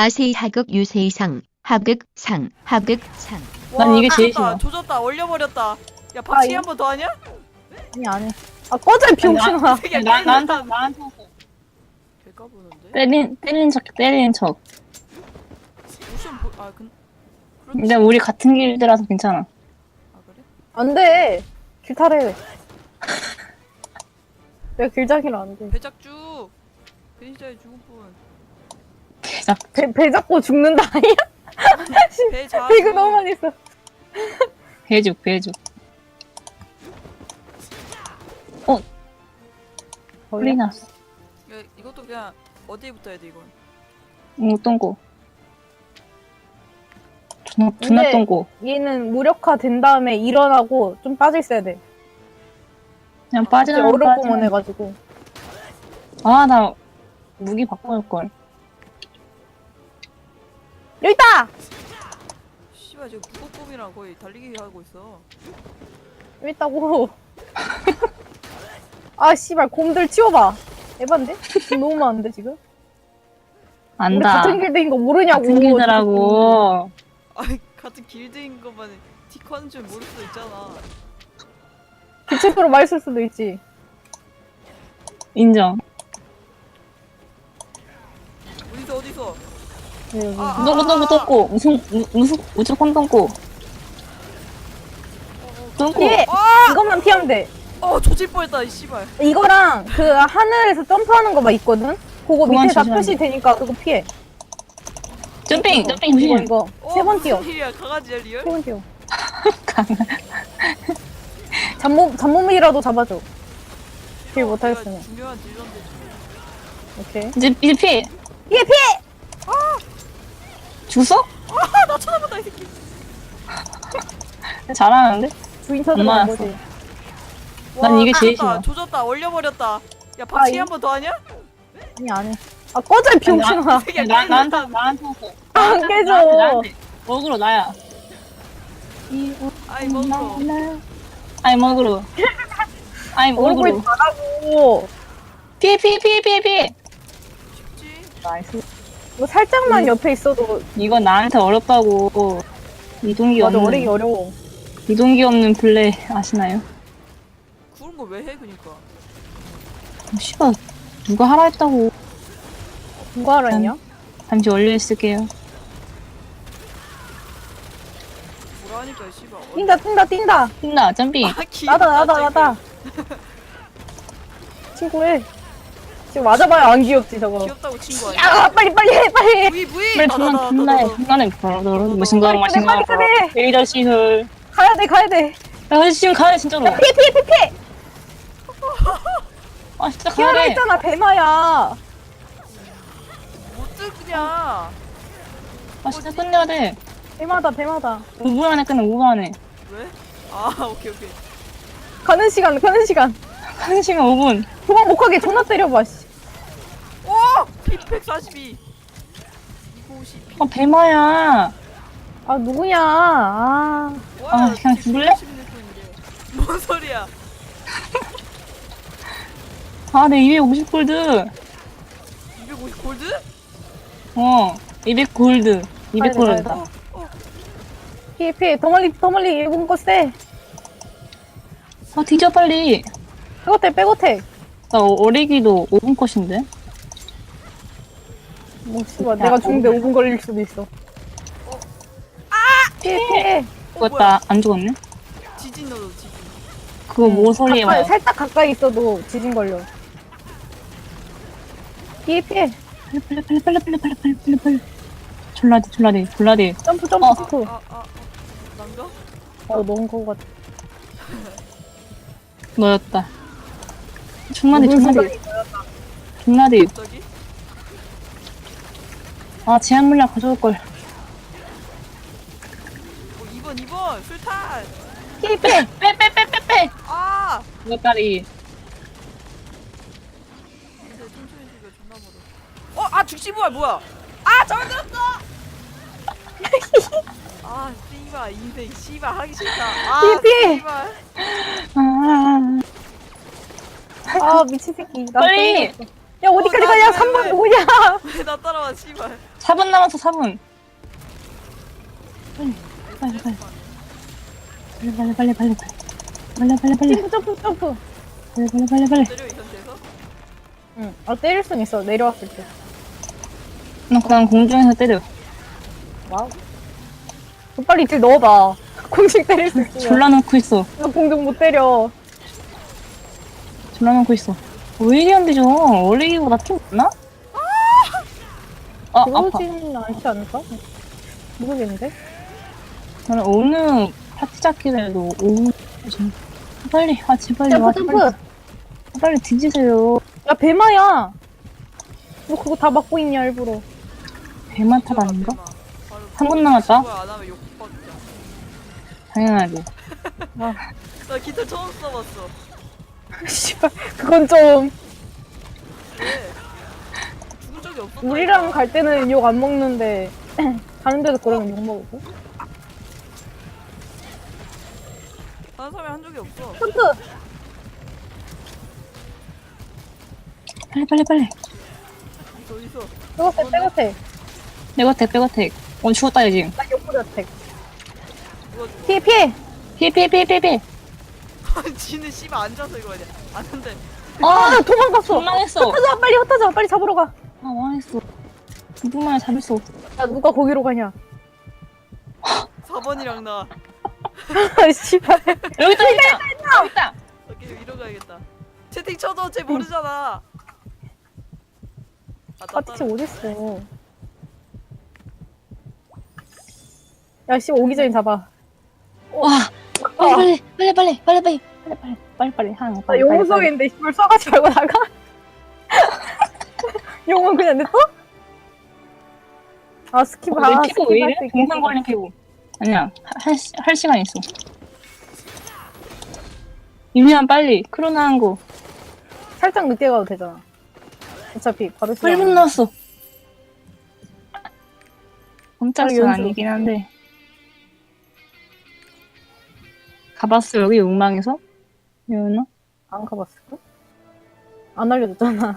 아세이 하극 유세이상 하극 상 하극 상 난 이게 제일 조졌다, 싫어. 조졌다 올려버렸다 야 박치기 이- 한번 더 하냐? 아니 안 해. 아 꺼져 이 병신아. 되게 나, 나한테 나한테 왔어. 보는데? 때린 때리는 척 때리는 척. 오션 보... 아 근... 그렇지 근데 우리 같은 길드라서 괜찮아. 아 그래? 안 돼. 길 타래. 내가 길잡이라 안 돼. 배작주 배시자의 죽은 분 대작. 배, 배 잡고 죽는다 아니야? 배자 배그 너무 많이 있어. 배죽 배죽. 났어. 야, 이것도 그냥 어디부터 해야 돼 이건 응, 똥고. 존나 존나 근데- 똥고. 얘는 무력화 된 다음에 일어나고 좀 빠져 있어야 돼. 그냥 빠지는 어렵고만 해가지고. 아나 무기 바꿔올 걸. 여기 있다. 씨발 지금 무거꿈이랑 거의 달리기 하고 있어 여기 있다고. 아 씨발 곰들 치워봐. 에반데? 너무 많은데 지금? 우리 안다. 같은 길드인 거 모르냐고. 같은 길드라고. 아니 같은 길드인 것만 티커는 줄 모를 수도 있잖아 기체표로 말쓸 수도 있지. 인정. 어디서 어디서 똥고 똥고 똥고. 무슨 무- 무슨 무조건. 예! 아! 이것만 피하면 돼. 어 조질 뻔했다 이 씨발 이거랑 그 하늘에서 점프하는 거 막 있거든? 그거 그만 밑에 다. 표시되니까 그거 피해. 점핑 점핑 이거. 이거 어, 세번 뛰어. 일이야 강아지야 리얼? 세 번 뛰어. 잡몸 잡몸이라도 잡아줘. 길 어, 못하겠으면. 중요한 딜러인데 오케이. 이제 이제 피해. 피해 피해. 죽었어? 아나 쳐다본다 이 새끼 잘하는데? 주인 찾으러 엄마 간 거지. 난 와, 이게 제일 조졌다, 싫어. 조졌다 올려버렸다 야 박치기 이- 한번 더 하냐? 아니 안 해. 아 꺼져 이 병신아. 되게 나 나한테 나한테 왔어. 안 나한테, 깨져. 나한테. 먹으러 나야. 아이 먹으러 아이 먹으러. 아이 얼굴이 먹으러. 잘하고. 피해 피해 피해 피해 피해. 쉽지? 나이스. 뭐 살짝만 옆에 있어도 이건 나한테 어렵다고. 이동기 맞아 없는 어리기 어려워. 이동기 없는 플레이 아시나요? 그런 거 왜 해 그니까 어, 씨발 누가 하라 했다고. 누가 알았냐? 잠시 올려 있을게요. 뭐라 하니까 이 씨발 어, 뛴다 뛴다 뛴다. 힘나 점핑. 아, 기- 나다 나다 갑자기. 나다. 친구해. 지금 맞아봐야 안 귀엽지 저거. 귀엽다고 친구 아니야? 야 빨리 빨리 해 빨리 해. 부이 부이 빨리 나, 나, 존나 나, 존나 나, 해 나, 나. 존나네 바로 무슨 거랑 빨리 마신 빨리 거 빨리 해. 레이더 시설 가야 돼 가야 돼. 야 지금 가야 돼 진짜로 피해 피해 피해 피해. 아 진짜 가야 피하라 돼 했잖아 대마야. 못 뜨냐 아 진짜 끝내야 돼 대마다 대마다. 5분 안에 끝내 5분 안에 왜? 아 오케이 오케이 가는 시간 가는 시간. 1시간 5분 도망 못 가게 존나 때려봐. 씨. 오! 피142 250피아 배마야 아 누구냐? 아 와, 아, 그냥 죽을래? 116분인데. 뭔 소리야 아내 250 골드 250 골드? 어 200 골드 200 가야 돼, 골드 가야 피해 피해 더 멀리 더 멀리 일본 거 쎄. 아 뒤져 빨리 백어택 백어택. 나 어- 어리기도 5분 컷인데 뭐 씨발 내가 죽는데 5분 걸릴 수도 있어. 아 피해 피해. 어, 뭐야? 죽었다 안 죽었네 지진 넣어 지진 그거 뭐 소리야 가까이, 살짝 가까이 있어도 지진 걸려. 피해 피해. 빨리 빨리 빨리 빨리 빨리 빨리 빨리 빨리 졸라디 졸라디 졸라디 점프 점프 어. 점프. 아, 아, 아, 난가? 어 너무 거 같아. 너였다 존라디 소리? 존라디 갑자기? 아 제한 물량 가져올걸 어, 2번 2번 술탄 피해 피해. 빼빼빼빼빼 아! 이거다리 근데 천천히 죽여 존나 멀어 어! 아 죽지부활 뭐야 아 잘들었어 아 씨발 인생 씨발 하기 싫다 아. 씨발 아 아 미친 새끼. 나 빨리! 있어. 야 어디까지 어, 가냐? 나, 3번 왜, 누구냐? 왜 나 따라와 씨발 4분 남았어 4분 빨리 빨리 빨리 빨리 빨리 빨리 빨리 빨리 빨리 빨리 점프 점프 점프. 빨리 빨리 빨리 빨리 때려 이 상태에서 응. 아 때릴 순 있어. 내려왔을 때. 나 그냥 공중에서 때려 와우. 너 빨리 이제 넣어봐. 공식 때릴 수 있어. 졸라 놓고 있어 나 공중 못 때려. 졸라 놓고 있어 왜 이리 안 되죠 원래 이거보다 좀 많나? 아 아파 그러지는 않지 않을까? 모르겠는데. 나는 어느 파티 잡기라도 오후 좀 빨리 아 제발 와 점프 빨리, 점프. 빨리 뒤지세요 야 배마야. 너 그거 다 막고 있냐 일부러. 배마탑 아닌가? 대박. 바로 한분 남았다? 그거 안 하면 욕 받자 당연하지 나 기타 처음 써봤어 씨발 그건 좀 왜? 죽은 적이 없었다 우리랑 갈 때는 욕 안 먹는데 가는 데도 그러면 욕 먹고. 다른 사람이 한 적이 없어 점프. 빨리 빨리 빨리 더 있어 백어택 백어택. 백어택 백어택 어 죽었다 얘 지금 나 욕부려택. 누가 죽어 피해 피해. 피해 피해 피해 피해 피해 지는 씨발 앉아서 이거 아니야 아는데 아 도망갔어. 도망했어 흩어져 빨리 흩어져 빨리 잡으러 가. 아 망했어 누구만 잡을 수 없어 야 누가 거기로 가냐? 4번이랑 나 아 씨발. 여기 있다 여기 있다 여기 있다 오케이 위로 가야겠다 채팅 쳐도 쟤 모르잖아 아, 나 파티치 따라- 어딨어? 야씨 오기 전에 잡아. 와 빨리 빨리 빨리 빨리 빨리 빨리 빨리 빨리 빨리 빨리 거나 빨리 용은 빨리, 빨리. 쏘겠는데 씨발 쏴가지 말고 나가. 용은 그냥 냅둬? 아 스킵 어, 아 내 피부 왜 이래? 스킵할 수 있겠어. 동상 걸린 피부 아니야 할, 시- 할 시간 있어 유미야 빨리 크로나 한거 살짝 늦게 가도 되잖아. 어차피 바로 시간. 8분 남았어 깜짝 빨리 수 연습. 아니긴 한데 가봤어 여기 욕망에서? 여나? 안 가봤을까? 안 알려줬잖아.